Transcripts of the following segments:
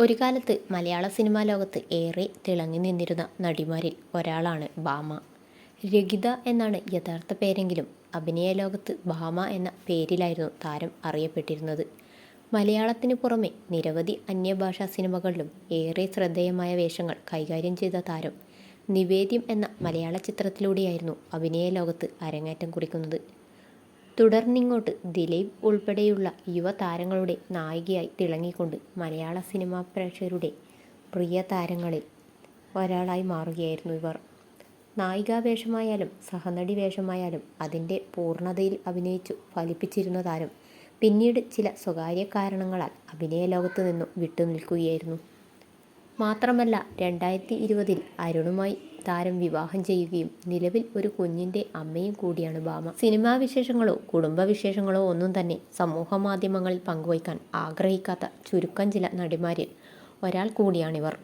ഒരു കാലത്ത് മലയാള സിനിമാ ലോകത്ത് ഏറെ തിളങ്ങി നിന്നിരുന്ന നടിമാരിൽ ഒരാളാണ് ഭാമ. രഗിത എന്നാണ് യഥാർത്ഥ പേരെങ്കിലും അഭിനയ ലോകത്ത് ഭാമ എന്ന പേരിലായിരുന്നു താരം അറിയപ്പെട്ടിരുന്നത്. മലയാളത്തിന് പുറമെ നിരവധി അന്യഭാഷാ സിനിമകളിലും ഏറെ ശ്രദ്ധേയമായ വേഷങ്ങൾ കൈകാര്യം ചെയ്ത താരം നിവേദ്യം എന്ന മലയാള ചിത്രത്തിലൂടെയായിരുന്നു അഭിനയ ലോകത്ത് അരങ്ങേറ്റം കുറിക്കുന്നത്. തുടർന്നിങ്ങോട്ട് ദിലീപ് ഉൾപ്പെടെയുള്ള യുവതാരങ്ങളുടെ നായികയായി തിളങ്ങിക്കൊണ്ട് മലയാള സിനിമാ പ്രേക്ഷകരുടെ പ്രിയ താരങ്ങളിൽ ഒരാളായി മാറുകയായിരുന്നു ഇവർ. നായികാ വേഷമായാലും സഹനടി വേഷമായാലും അതിന്റെ പൂർണതയിൽ അഭിനയിച്ചു ഫലിപ്പിച്ചിരുന്ന താരം പിന്നീട് ചില സ്വകാര്യ കാരണങ്ങളാൽ അഭിനയ ലോകത്ത് നിന്നും വിട്ടുനിൽക്കുകയായിരുന്നു. മാത്രമല്ല രണ്ടായിരത്തി ഇരുപതിൽ അരുണുമായി താരം വിവാഹം ചെയ്യുകയും നിലവിൽ ഒരു കുഞ്ഞിന്റെ അമ്മയും കൂടിയാണ് ഭാമ. സിനിമാ വിശേഷങ്ങളോ കുടുംബ വിശേഷങ്ങളോ ഒന്നും തന്നെ സമൂഹ മാധ്യമങ്ങളിൽ പങ്കുവയ്ക്കാൻ ആഗ്രഹിക്കാത്ത ചുരുക്കം ചില നടിമാരിൽ ഒരാൾ കൂടിയാണിവർ.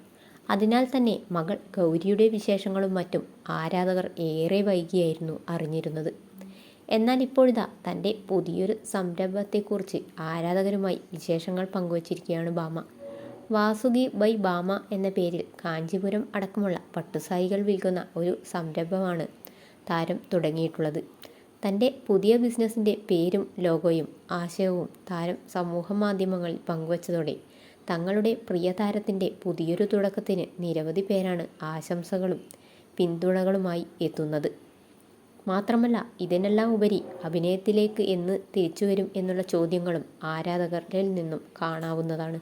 അതിനാൽ തന്നെ മകൾ ഗൗരിയുടെ വിശേഷങ്ങളും മറ്റും ആരാധകർ ഏറെ വൈകിയായിരുന്നു അറിഞ്ഞിരുന്നത്. എന്നാൽ ഇപ്പോഴിതാ തന്റെ പുതിയൊരു സംരംഭത്തെക്കുറിച്ച് ആരാധകരുമായി വിശേഷങ്ങൾ പങ്കുവച്ചിരിക്കുകയാണ് ഭാമ. വാസുകി ബൈ ബാമ എന്ന പേരിൽ കാഞ്ചീപുരം അടക്കമുള്ള പട്ടുസാരികൾ വിൽക്കുന്ന ഒരു സംരംഭമാണ് താരം തുടങ്ങിയിട്ടുള്ളത്. തന്റെ പുതിയ ബിസിനസ്സിന്റെ പേരും ലോഗോയും ആശയവും താരം സമൂഹ മാധ്യമങ്ങളിൽ പങ്കുവച്ചതോടെ തങ്ങളുടെ പ്രിയ താരത്തിന്റെ പുതിയൊരു തുടക്കത്തിന് നിരവധി പേരാണ് ആശംസകളും പിന്തുണകളുമായി എത്തുന്നത്. മാത്രമല്ല ഇതിനെല്ലാം ഉപരി അഭിനയത്തിലേക്ക് എന്ന് തിരിച്ചുവരും എന്നുള്ള ചോദ്യങ്ങളും ആരാധകരിൽ നിന്നും കാണാവുന്നതാണ്.